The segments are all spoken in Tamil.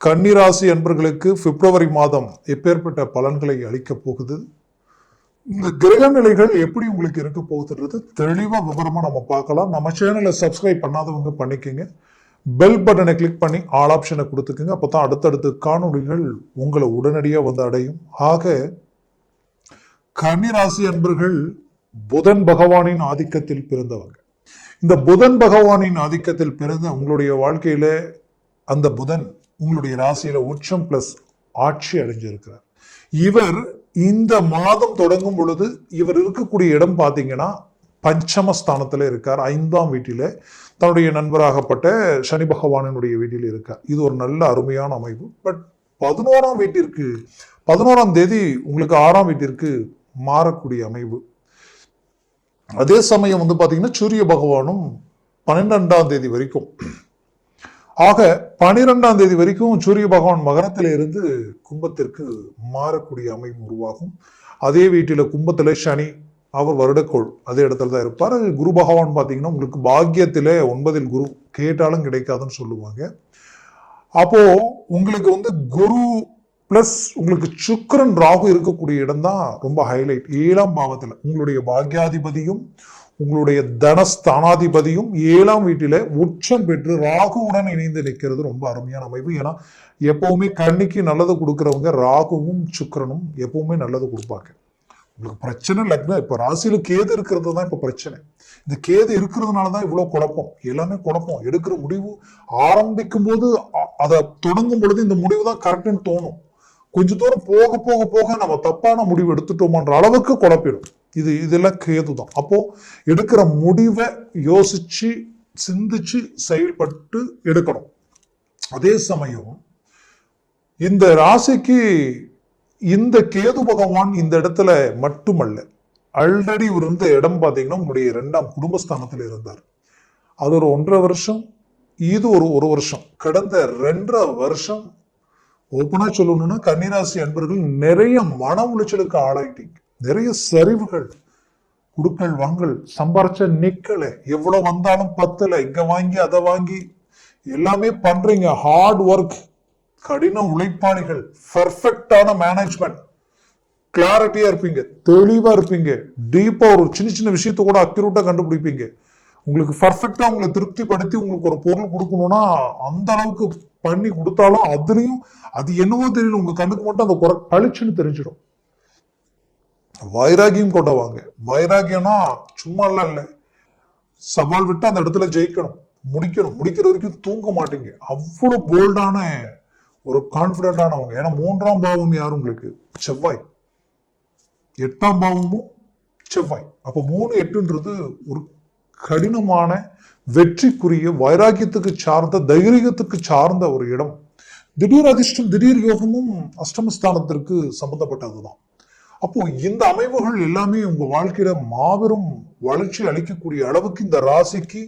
கன்னிராசி அன்பர்களுக்கு பிப்ரவரி மாதம் எப்பேற்பட்ட பலன்களை அளிக்கப் போகுது? இந்த கிரக நிலைகள் எப்படி உங்களுக்கு இருக்க போகுதுன்றது தெளிவாக விவரமாக நம்ம பார்க்கலாம். நம்ம சேனலை சப்ஸ்கிரைப் பண்ணாதவங்க பண்ணிக்கோங்க. பெல் பட்டனை கிளிக் பண்ணி ஆல் ஆப்ஷனை கொடுத்துக்குங்க. அப்பதான் அடுத்தடுத்த காணொலிகள் உங்களை உடனடியாக வந்து அடையும். ஆக கன்னிராசி அன்பர்கள் புதன் பகவானின் ஆதிக்கத்தில் பிறந்தவங்க. இந்த புதன் பகவானின் ஆதிக்கத்தில் பிறந்த உங்களுடைய வாழ்க்கையில அந்த புதன் உங்களுடைய ராசியில உச்சம் பிளஸ் ஆட்சி அடைஞ்சிருக்கிறார். இவர் இந்த மாதம் தொடங்கும் பொழுது இவர் இருக்கக்கூடிய இடம் பார்த்தீங்கன்னா பஞ்சமஸ்தானத்தில் இருக்கார். ஐந்தாம் வீட்டில தன்னுடைய நண்பராகப்பட்ட சனி பகவானினுடைய வீட்டில் இருக்கார். இது ஒரு நல்ல அருமையான அமைப்பு. பட் பதினோராம் வீட்டிற்கு பதினோராம் தேதி உங்களுக்கு ஆறாம் வீட்டிற்கு மாறக்கூடிய அமைவு அதே சமயம் வந்து பார்த்தீங்கன்னா சூரிய பகவானும் பன்னிரெண்டாம் தேதி வரைக்கும் ஆக பனிரெண்டாம் தேதி வரைக்கும் சூரிய பகவான் மகரத்தில் இருந்து கும்பத்திற்கு மாறக்கூடிய அமைப்பு உருவாகும். அதே வீட்டில் கும்பத்தில் சனி அவர் வருடக்கோள் அதே இடத்துல தான் இருப்பார். குரு பகவான் பார்த்தீங்கன்னா உங்களுக்கு பாக்கியத்தில் ஒன்பதில் குரு கேட்டாலும் கிடைக்காதுன்னு சொல்லுவாங்க. அப்போ உங்களுக்கு வந்து குரு ப்ளஸ் உங்களுக்கு சுக்கரன் ராகு இருக்கக்கூடிய இடம் தான் ரொம்ப ஹைலைட் ஏழாம் பாவத்தில் உங்களுடைய பாக்யாதிபதியும் உங்களுடைய தனஸ்தானாதிபதியும் ஏழாம் வீட்டில உச்சம் பெற்று ராகுவுடன் இணைந்து நிற்கிறது. ரொம்ப அருமையான அமைப்பு. ஏன்னா எப்பவுமே கண்ணிக்கு நல்லது கொடுக்கறவங்க ராகுவும் சுக்கரனும் எப்பவுமே நல்லது கொடுப்பாங்க. உங்களுக்கு பிரச்சனை இல்லைங்களா இப்போ ராசியில கேது இருக்கிறது தான் இப்போ பிரச்சனை. இந்த கேது இருக்கிறதுனால தான் இவ்வளோ குழப்பம். எல்லாமே குழப்பம். எடுக்கிற முடிவு ஆரம்பிக்கும் போது அதை தொடங்கும் பொழுது இந்த முடிவு தான் கரெக்டுன்னு தோணும். கொஞ்ச தூரம் போக போக போக நம்ம தப்பான முடிவு எடுத்துட்டோமன்ற அளவுக்கு குழப்பிடும். இது இதெல்லாம் கேது தான் அப்போ எடுக்கிற முடிவை யோசிச்சு சிந்திச்சு செயல்பட்டு எடுக்கணும். அதே சமயம் இந்த ராசிக்கு இந்த கேது பகவான் இந்த இடத்துல மட்டுமல்ல ஆல்ரெடி இவர் இருந்த இடம் பார்த்தீங்கன்னா உங்களுடைய ரெண்டாம் குடும்பஸ்தானத்தில் இருந்தார். அது ஒரு ஒன்றரை வருஷம் இது ஒரு ஒரு வருஷம். கடந்த ரெண்டரை வருஷம் ஓப்பனாக சொல்லணும்னா கன்னிராசி அன்பர்கள் நிறைய மன உளைச்சலுக்கு ஆளாயிட்டீங்க. நிறைய சரிவுகள் குடுக்கல் வாங்கல் சம்பாரிச்ச நிக்கல எவ்வளவு வந்தாலும் பத்தல இங்க வாங்கி அதை வாங்கி எல்லாமே பண்றீங்க. ஹார்ட் ஒர்க் கடின உழைப்பாளிகள் பெர்ஃபெக்டான மேனேஜ்மெண்ட் கிளாரிட்டியா இருப்பீங்க தெளிவா இருப்பீங்க டீப்பா ஒரு சின்ன சின்ன விஷயத்தை கூட அக்யூரேட்டா கண்டுபிடிப்பீங்க. உங்களுக்கு பர்ஃபெக்டா உங்களை திருப்திப்படுத்தி உங்களுக்கு ஒரு பொருள் கொடுக்கணும்னா அந்த அளவுக்கு பண்ணி கொடுத்தாலும் அதுலயும் அது என்னவோ தெரியல உங்க கண்ணுக்கு மட்டும் அந்த குறை பளிச்சுன்னு தெரிஞ்சிடும். வைராகியம் கொண்டவாங்க. வைராகியம்னா சும்மா எல்லாம் இல்லை. சவால் விட்டு அந்த இடத்துல ஜெயிக்கணும். முடிக்கணும். முடிக்கிற வரைக்கும் தூங்க மாட்டீங்க. அவ்வளவு போல்டான ஒரு கான்பிடண்டானவங்க ஏன்னா மூன்றாம் பாவம் யார் உங்களுக்கு? செவ்வாய். எட்டாம் பாவமும் செவ்வாய். அப்ப மூணு எட்டுன்றது ஒரு கடினமான வெற்றிக்குரிய வைராக்கியத்துக்கு சார்ந்த தைரியத்துக்கு சார்ந்த ஒரு இடம். திடீர் அதிர்ஷ்டம் திடீர் யோகமும் அஷ்டமஸ்தானத்திற்கு சம்பந்தப்பட்டதுதான். அப்போ இந்த அமைவுகள் எல்லாமே உங்க வாழ்க்கையில மாபெரும் வளர்ச்சி அளிக்கக்கூடிய அளவுக்கு இந்த ராசிக்கு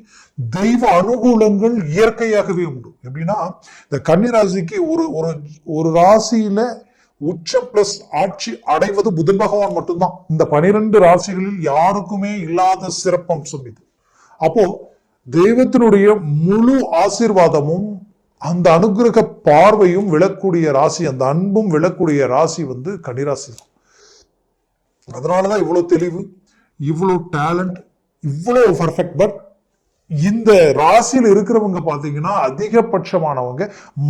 தெய்வ அனுகூலங்கள் இயற்கையாகவே உண்டு. எப்படின்னா இந்த கன்னி ராசிக்கு ஒரு ஒரு ஒரு ராசியில உச்ச பிளஸ் ஆட்சி அடைவது புதன் பகவான் மட்டும்தான். இந்த பனிரெண்டு ராசிகளில் யாருக்குமே இல்லாத சிறப்பம்சம் இது. அப்போ தெய்வத்தினுடைய முழு ஆசீர்வாதமும் அந்த அனுகிரக பார்வையும் விழக்கூடிய ராசி அந்த அன்பும் விழக்கூடிய ராசி வந்து கன்னிராசி தான். அதனாலதான் இவ்வளோ தெளிவு இவ்வளோ டேலண்ட் இவ்வளோ பர்ஃபெக்ட் பட் இந்த ராசியில் இருக்கிறவங்க பார்த்தீங்கன்னா அதிகபட்சமானவங்க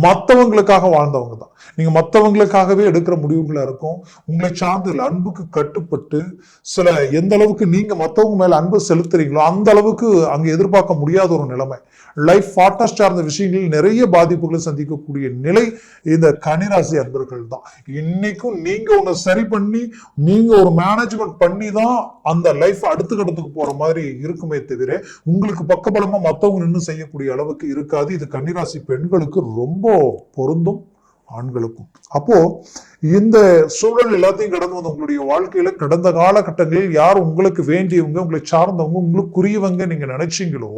மத்தவங்களுக்காக வாழ்ந்தவங்க தான். நீங்க மத்தவங்களுக்காகவே எடுக்கிற முடிவுகளாக இருக்கும். உங்களை சார்ந்து அன்புக்கு கட்டுப்பட்டு சில எந்த அளவுக்கு நீங்க மத்தவங்க மேல அன்பு செலுத்துறீங்களோ அந்த அளவுக்கு அங்க எதிர்பார்க்க முடியாத ஒரு நிலைமை. லைஃப் பார்ட்னர் சார்ந்த விஷயங்களில் நிறைய பாதிப்புகளை சந்திக்கக்கூடிய நிலை இந்த கனிராசி அன்பர்கள் தான். இன்னைக்கும் நீங்க ஒன்று சரி பண்ணி நீங்க ஒரு மேனேஜ்மெண்ட் பண்ணி தான் அந்த லைஃப் அடுத்த கட்டத்துக்கு போற மாதிரி இருக்குமே தவிர உங்களுக்கு பக்கம் பலமா மத்தவங்க நின்று செய்யக்கூடிய அளவுக்கு இருக்காது. இது கன்னிராசி பெண்களுக்கு ரொம்ப பொருந்தும் ஆண்களுக்கும். அப்போ இந்த சூழல் எல்லாத்தையும் கடந்து வந்து உங்களுடைய வாழ்க்கையில கடந்த காலகட்டங்களில் யார் உங்களுக்கு வேண்டியவங்க உங்களை சார்ந்தவங்க உங்களுக்கு உங்களுக்குரியவங்க நீங்க நினைச்சீங்களோ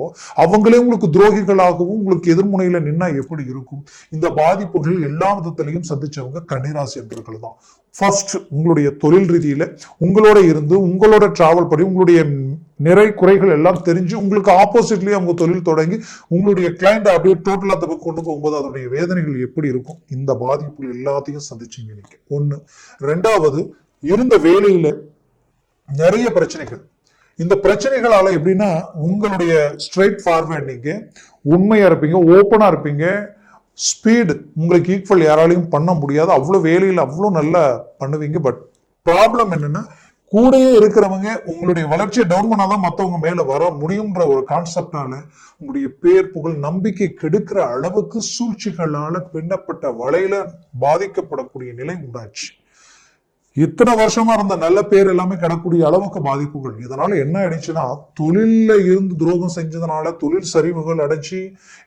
அவங்களே உங்களுக்கு துரோகிகளாகவும் உங்களுக்கு எதிர்முனையில நின்னா எப்படி இருக்கும்? இந்த பாதிப்புகள் எல்லா விதத்திலையும் சந்திச்சவங்க கன்னிராசி என்பவர்கள் தான் ஃபர்ஸ்ட் உங்களுடைய தொழில் ரீதியில் உங்களோட இருந்து உங்களோட டிராவல் பண்ணி உங்களுடைய நிறை குறைகள் எல்லாம் தெரிஞ்சு உங்களுக்கு ஆப்போசிட்லேயே அவங்க தொழில் தொடங்கி உங்களுடைய கிளைண்ட் அப்படியே டோட்டலாக தப்பு கொண்டு போகும்போது அதனுடைய வேதனைகள் எப்படி இருக்கும்? இந்த பாதிப்பு எல்லாத்தையும் சந்திச்சிங்க நீங்க. ஒன்று ரெண்டாவது இருந்த வேலையில் நிறைய பிரச்சனைகள். இந்த பிரச்சனைகளால் எப்படின்னா உங்களுடைய ஸ்ட்ரைட் ஃபார்வர்ட் உண்மையாக இருப்பீங்க ஓப்பனாக இருப்பீங்க ஸ்பீடு உங்களுக்கு ஈக்குவல் யாராலையும் பண்ண முடியாது. அவ்வளோ வேலையில் அவ்வளோ நல்லா பண்ணுவீங்க. பட் ப்ராப்ளம் என்னென்னா கூடயே இருக்கிறவங்க உங்களுடைய வளர்ச்சியை டவுன் பண்ணால் தான் மற்றவங்க மேலே வர முடியுன்ற ஒரு கான்செப்டால உங்களுடைய பேர் புகழ் நம்பிக்கை கெடுக்கிற அளவுக்கு சூழ்ச்சிகளால் பின்னப்பட்ட வலையில பாதிக்கப்படக்கூடிய நிலை உண்டாச்சு. இத்தனை வருஷமா இருந்த நல்ல பேர் எல்லாமே கிடக்கூடிய அளவுக்கு பாதிப்புகள். இதனால என்ன ஆயிடுச்சுன்னா தொழில்ல இருந்து துரோகம் செஞ்சதுனால தொழில் சரிவுகள் அடைச்சு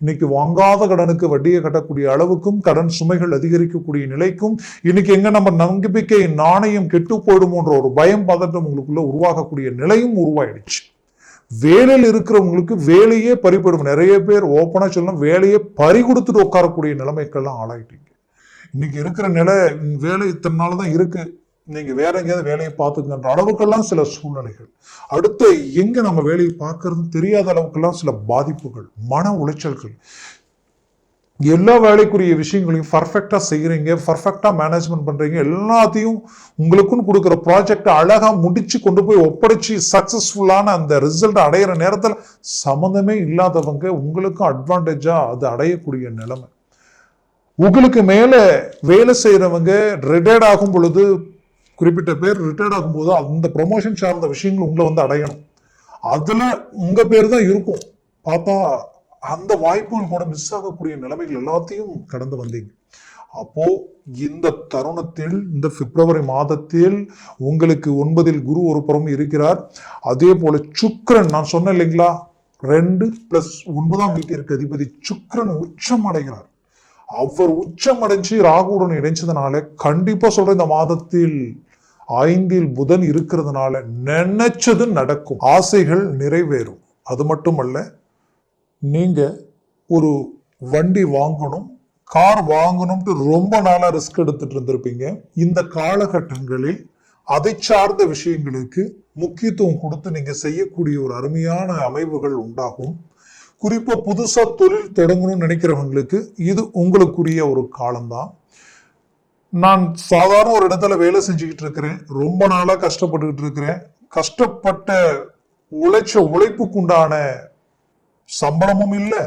இன்னைக்கு வாங்காத கடனுக்கு வட்டியை கட்டக்கூடிய அளவுக்கும் கடன் சுமைகள் அதிகரிக்கக்கூடிய நிலைக்கும் இன்னைக்கு எங்க நம்ம நம்பிக்கை நாணயம் கெட்டு போயிடுமோன்ற ஒரு பயம் பதட்டம் உங்களுக்குள்ள உருவாகக்கூடிய நிலையும் உருவாயிடுச்சு. வேலையில் இருக்கிறவங்களுக்கு வேலையே பறிப்படும் நிறைய பேர் ஓப்பனா சொல்லணும் வேலையே பறி கொடுத்துட்டு உட்காரக்கூடிய நிலைமைக்கெல்லாம் ஆளாயிட்டீங்க. இன்னைக்கு இருக்கிற நிலை வேலை இத்தனை நாள் தான் இருக்கு. நீங்க வேற எங்கேயாவது வேலையை பார்த்துக்கன்ற அளவுக்கெல்லாம் சில சூழ்நிலைகள். அடுத்து எங்க நம்ம வேலையை பார்க்கறதுன்னு தெரியாத அளவுக்கெல்லாம் சில பாதிப்புகள் மன உளைச்சல்கள். எல்லா வேலைக்குரிய விஷயங்களையும் பர்ஃபெக்டாக செய்கிறீங்க பர்ஃபெக்டாக மேனேஜ்மெண்ட் பண்ணுறீங்க எல்லாத்தையும் உங்களுக்குன்னு கொடுக்குற ப்ராஜெக்டை அழகாக முடித்து கொண்டு போய் ஒப்படைச்சி சக்ஸஸ்ஃபுல்லான அந்த ரிசல்ட் அடையிற நேரத்தில் சம்மந்தமே இல்லாதவங்க உங்களுக்கும் அட்வான்டேஜாக அது அடையக்கூடிய நிலைமை. உங்களுக்கு மேலே வேலை செய்கிறவங்க ரிட்டையர்ட் ஆகும் பொழுது குறிப்பிட்ட பேர் ரிட்டையர்ட் ஆகும்போது அந்த ப்ரொமோஷன் சார்ந்த விஷயங்கள் உங்களை வந்து அடையணும். அதில் உங்கள் பேர் தான் இருக்கும். பார்த்தா அந்த வாய்ப்புகள் கூட மிஸ் ஆகக்கூடிய நிலைமைகள் எல்லாத்தையும் கடந்து வந்தீங்க. அப்போ இந்த தருணத்தில் இந்த பிப்ரவரி மாதத்தில் உங்களுக்கு ஒன்பதில் குரு ஒரு புறம் இருக்கிறார். அதே போல சுக்கரன் நான் சொன்னேன் இல்லைங்களா? ரெண்டு பிளஸ் ஒன்பதாம் வீட்டிற்கு அதிபதி சுக்கரன் உச்சம் அடைகிறார். அவர் உச்சம் அடைஞ்சு ராகுடன் இணைஞ்சதுனால கண்டிப்பா சொல்ற இந்த மாதத்தில் ஐந்தில் புதன் இருக்கிறதுனால நினைச்சது நடக்கும். ஆசைகள் நிறைவேறும். அது மட்டுமல்ல நீங்க ஒரு வண்டி வாங்கணும் கார் வாங்கணும்ட்டு ரொம்ப நாளா ரிஸ்க் எடுத்துட்டு இருந்திருப்பீங்க. இந்த காலகட்டங்களில் அதை சார்ந்த விஷயங்களுக்கு முக்கியத்துவம் கொடுத்து நீங்க செய்யக்கூடிய ஒரு அருமையான அமைவுகள் உண்டாகும். குறிப்பா புதுசா தொழில் தொடங்கணும்னு நினைக்கிறவங்களுக்கு இது உங்களுக்குரிய ஒரு காலம்தான். நான் சாதாரண ஒரு இடத்துல வேலை செஞ்சுக்கிட்டு இருக்கிறேன் ரொம்ப நாளா கஷ்டப்பட்டுக்கிட்டு இருக்கிறேன் கஷ்டப்பட்ட உழைச்ச உழைப்புக்குண்டான சம்பளமும் இல்லை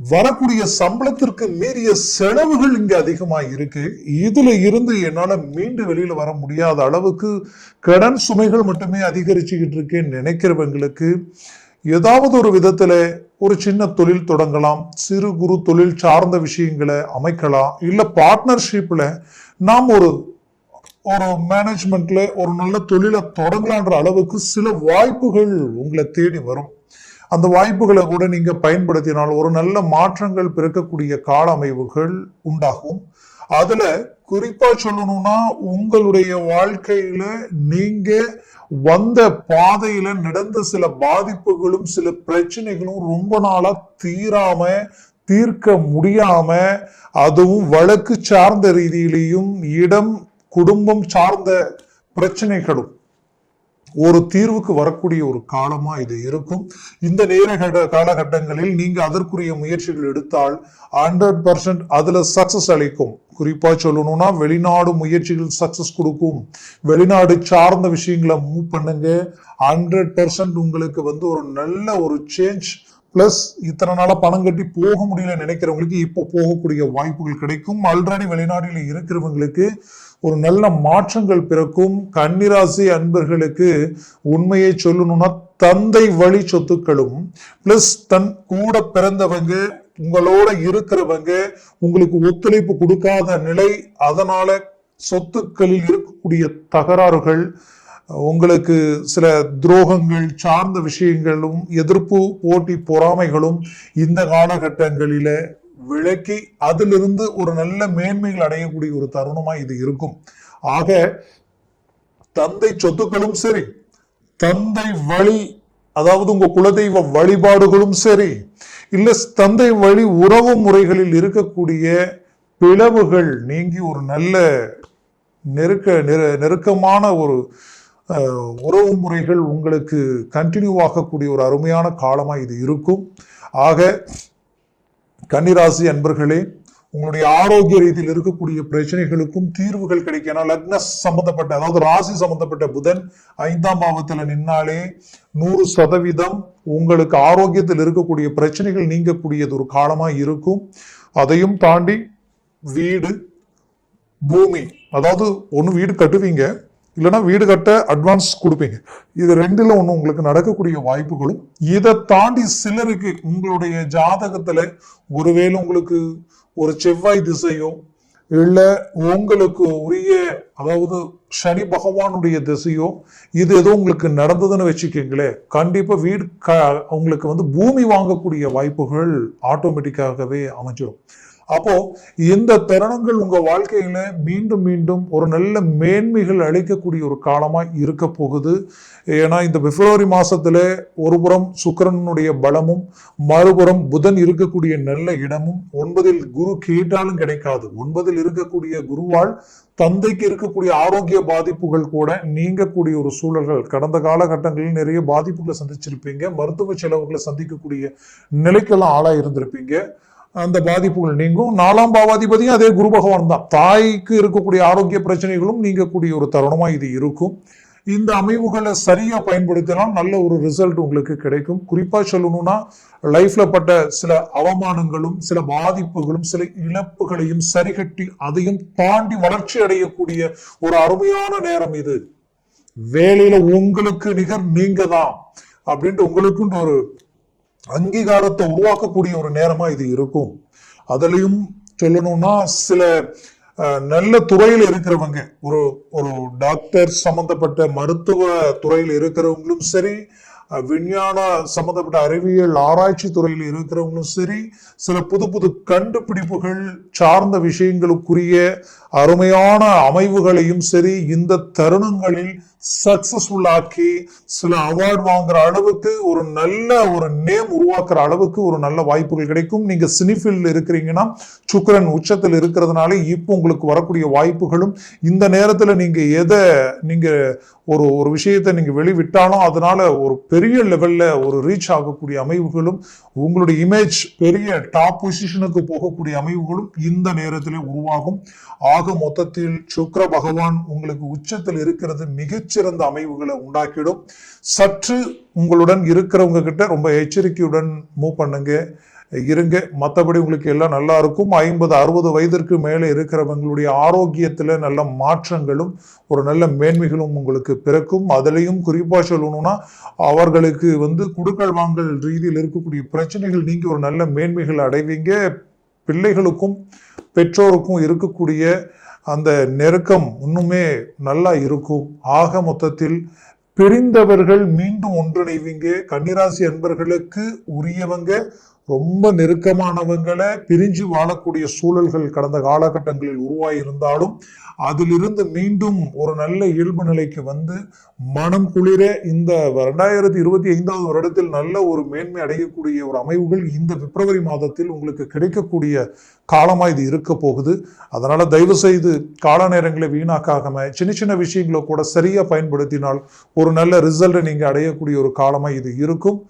வரக்கூடிய சம்பளத்திற்கு மீறிய செலவுகள் இங்க அதிகமா இருக்கு. இதுல இருந்து என்னால மீண்டு வெளியில வர முடியாத அளவுக்கு கடன் சுமைகள் மட்டுமே அதிகரிச்சுக்கிட்டு இருக்கேன்னு நினைக்கிறவங்களுக்கு ஏதாவது ஒரு விதத்தில் ஒரு சின்ன தொழில் தொடங்கலாம் சிறு குறு தொழில் சார்ந்த விஷயங்களை அமைக்கலாம் இல்லை பார்ட்னர்ஷிப்பில் நாம் ஒரு ஒரு மேனேஜ்மெண்ட்ல ஒரு நல்ல தொழிலை தொடங்கலான்ற அளவுக்கு சில வாய்ப்புகள் உங்களை தேடி வரும். அந்த வாய்ப்புகளை கூட நீங்கள் பயன்படுத்தினால் ஒரு நல்ல மாற்றங்கள் பிறக்கக்கூடிய கால அமைவுகள் உண்டாகும். அதுல குறிப்பா சொல்லணும்னா உங்களுடைய வாழ்க்கையில நீங்க வந்த பாதையில நடந்த சில பாதிப்புகளும் சில பிரச்சனைகளும் ரொம்ப நாளா தீராம தீர்க்க முடியாம அதுவும் வழக்கு சார்ந்த ரீதியிலையும் இடம் குடும்பம் சார்ந்த பிரச்சனைகளும் ஒரு தீர்வுக்கு வரக்கூடிய ஒரு காலமா இது இருக்கும். இந்த நேர காலகட்டங்களில் நீங்க அதற்குரிய முயற்சிகள் எடுத்தால் ஹண்ட்ரட் பர்சன்ட் அதுல சக்சஸ் அளிக்கும். குறிப்பாக சொல்லணும்னா வெளிநாடு முயற்சிகள் சக்சஸ் கொடுக்கும். வெளிநாடு சார்ந்த விஷயங்களை மூவ் பண்ணுங்க. ஹண்ட்ரட் பர்சன்ட் உங்களுக்கு வந்து ஒரு நல்ல ஒரு சேஞ்ச் பிளஸ் இத்தனை நாளாக பணம் கட்டி போக முடியல நினைக்கிறவங்களுக்கு இப்போ போகக்கூடிய வாய்ப்புகள் கிடைக்கும். ஆல்ரெடி வெளிநாட்டில் இருக்கிறவங்களுக்கு ஒரு நல்ல மாற்றங்கள் பிறக்கும். கன்னிராசி அன்பர்களுக்கு உண்மையை சொல்லணும்னா தந்தை வழி சொத்துக்களும் பிளஸ் தன் கூட பிறந்தவங்க உங்களோட இருக்கிறவங்க உங்களுக்கு ஒத்துழைப்பு கொடுக்காத நிலை அதனால சொத்துக்களில் இருக்கக்கூடிய தகராறுகள் உங்களுக்கு சில துரோகங்கள் சார்ந்த விஷயங்களும் எதிர்ப்பு போட்டி பொறாமைகளும் இந்த காலகட்டங்களில விளக்கி அதிலிருந்து ஒரு நல்ல மேன்மைகள் அடையக்கூடிய ஒரு தருணமா இது இருக்கும். ஆக தந்தை சொத்துக்களும் சரி தந்தை வழி அதாவது உங்க குலதெய்வ வழிபாடுகளும் சரி இல்ல தந்தை வழி உறவு முறைகளில் இருக்கக்கூடிய பிளவுகள் நீங்கி ஒரு நல்ல நெருக்க நெரு நெருக்கமான ஒரு உறவு முறைகள் உங்களுக்கு கண்டினியூ ஆகக்கூடிய ஒரு அருமையான காலமாக இது இருக்கும். ஆக கன்னிராசி அன்பர்களே உங்களுடைய ஆரோக்கிய ரீதியில் இருக்கக்கூடிய பிரச்சனைகளுக்கும் தீர்வுகள் கிடைக்கும் ஏன்னா லக்ன சம்பந்தப்பட்ட அதாவது ராசி சம்பந்தப்பட்ட புதன் ஐந்தாம் பாவத்துல நின்னாலே நூறு சதவீதம் உங்களுக்கு ஆரோக்கியத்தில் இருக்கக்கூடிய பிரச்சனைகள் நீங்கக்கூடியது ஒரு காலமா இருக்கும். அதையும் தாண்டி வீடு பூமி அதாவது ஒன்று வீடு கட்டுவீங்க இல்லைன்னா வீடு கட்ட அட்வான்ஸ் கொடுப்பீங்க. இது ரெண்டில் ஒன்று உங்களுக்கு நடக்கக்கூடிய வாய்ப்புகளும் இதை தாண்டி சிலருக்கு உங்களுடைய ஜாதகத்தில் ஒருவேளை உங்களுக்கு ஒரு செவ்வாய் திசையோ இல்ல உங்களுக்கு உரிய அதாவது சனி பகவானுடைய திசையோ இது ஏதோ உங்களுக்கு நடந்ததுன்னு வச்சுக்கோங்களேன் கண்டிப்பா வீடு க உங்களுக்கு வந்து பூமி வாங்கக்கூடிய வாய்ப்புகள் ஆட்டோமேட்டிக்காகவே அமைஞ்சிடும் அப்போ இந்த தருணங்கள் உங்க வாழ்க்கையில மீண்டும் மீண்டும் ஒரு நல்ல மேன்மைகள் அளிக்கக்கூடிய ஒரு காலமா இருக்க போகுது. ஏன்னா இந்த பிப்ரவரி மாசத்துல ஒருபுறம் சுக்கரனுடைய பலமும் மறுபுறம் புதன் இருக்கக்கூடிய நல்ல இடமும் ஒன்பதில் குரு கேட்டாலும் கிடைக்காது. ஒன்பதில் இருக்கக்கூடிய குருவால் தந்தைக்கு இருக்கக்கூடிய ஆரோக்கிய பாதிப்புகள் கூட நீங்கக்கூடிய ஒரு சூழல்கள். கடந்த காலகட்டங்களில் நிறைய பாதிப்புகளை சந்திச்சிருப்பீங்க. மருத்துவ செலவுகளை சந்திக்கக்கூடிய நிலைக்கெல்லாம் ஆளா இருந்திருப்பீங்க அந்த பாதிப்புகள் நீங்கும். நாலாம் பாவாதிபதியும் அதே குரு பகவான் தான். தாய்க்கு இருக்கக்கூடிய ஆரோக்கிய பிரச்சனைகளும் நீங்கக்கூடிய ஒரு தருணமாக இது இருக்கும். இந்த அமைவுகளை சரியாக பயன்படுத்தினால் நல்ல ஒரு ரிசல்ட் உங்களுக்கு கிடைக்கும். குறிப்பாக சொல்லணும்னா லைஃப்பில் பட்ட சில அவமானங்களும் சில பாதிப்புகளும் சில இழப்புகளையும் சரிகட்டி அதையும் தாண்டி வளர்ச்சி அடையக்கூடிய ஒரு அருமையான நேரம் இது. வேலையில் உங்களுக்கு நிகர் நீங்க தான் அப்படின்ட்டு உங்களுக்குன்னு ஒரு அங்கீகாரத்தை உருவாக்கக்கூடிய ஒரு நேரமா இது இருக்கும். அதுலயும் சொல்லணும்னா சில அஹ், நல்ல துறையில் இருக்கிறவங்க ஒரு ஒரு டாக்டர் சம்பந்தப்பட்ட மருத்துவ துறையில் இருக்கிறவங்களும் சரி விஞ்ஞான சம்பந்தப்பட்ட அறிவியல் ஆராய்ச்சி துறையில் இருக்கிறவங்களும் சரி சில புது புது கண்டுபிடிப்புகள் சார்ந்த விஷயங்களுக்குரிய அருமையான அமைவுகளையும் சரி இந்த தருணங்களில் சக்சஸ்ஃபுல் ஆக்கி சில அவார்ட் வாங்குற அளவுக்கு ஒரு நல்ல ஒரு நேம் உருவாக்குற அளவுக்கு ஒரு நல்ல வாய்ப்புகள் கிடைக்கும். நீங்க சினிஃபில் இருக்கிறீங்கன்னா சுக்கரன் உச்சத்தில் இருக்கிறதுனால இப்போ உங்களுக்கு வரக்கூடிய வாய்ப்புகளும் இந்த நேரத்துல நீங்க எதை நீங்க ஒரு ஒரு விஷயத்தை நீங்க வெளிவிட்டாலும் அதனால ஒரு பெரிய லெவல்ல ஒரு ரீச் ஆகக்கூடிய அமைவுகளும் உங்களுடைய இமேஜ் பெரிய டாப் பொசிஷனுக்கு போகக்கூடிய அமைவுகளும் இந்த நேரத்திலே உருவாகும். ஆக மொத்தத்தில் சுக்கர பகவான் உங்களுக்கு உச்சத்தில் இருக்கிறது மிகச்சிறந்த அமைவுகளை உண்டாக்கிடும். சற்று உங்களுடன் இருக்கிறவங்க கிட்ட ரொம்ப எச்சரிக்கையுடன் மூவ் பண்ணுங்க. இருங்க. மற்றபடி உங்களுக்கு எல்லாம் நல்லா இருக்கும். ஐம்பது அறுபது வயதிற்கு மேலே இருக்கிறவங்களுடைய ஆரோக்கியத்தில் நல்ல மாற்றங்களும் ஒரு நல்ல மேன்மைகளும் உங்களுக்கு பிறக்கும். அதுலேயும் குறிப்பாக சொல்லணும்னா அவர்களுக்கு வந்து குடுக்கல் வாங்கல் ரீதியில் இருக்கக்கூடிய பிரச்சனைகள் நீங்கி ஒரு நல்ல மேன்மைகள் அடைவீங்க. பிள்ளைகளுக்கும் பெற்றோருக்கும் இருக்கக்கூடிய அந்த நெருக்கம் இன்னுமே நல்லா இருக்கும். ஆக மொத்தத்தில் பிரிந்தவர்கள் மீண்டும் ஒன்றிணைவீங்க. கன்னிராசி அன்பர்களுக்கு உரியவங்க ரொம்ப நெருக்கமானவங்களை பிரிஞ்சு வாழக்கூடிய சூழல்கள் கடந்த காலகட்டங்களில் உருவாகி இருந்தாலும் அதிலிருந்து மீண்டும் ஒரு நல்ல இயல்பு நிலைக்கு வந்து மனம் குளிர இந்த ரெண்டாயிரத்தி இருபத்தி ஐந்தாவது வருடத்தில் நல்ல ஒரு மேன்மை அடையக்கூடிய ஒரு அமைவுகள் இந்த பிப்ரவரி மாதத்தில் உங்களுக்கு கிடைக்கக்கூடிய காலமாக இது இருக்க போகுது. அதனால் தயவு செய்து கால நேரங்களை வீணாக்காகாம சின்ன சின்ன விஷயங்களை கூட சரியாக பயன்படுத்தினால் ஒரு நல்ல ரிசல்ட்டை நீங்கள் அடையக்கூடிய ஒரு காலமாக இது இருக்கும்.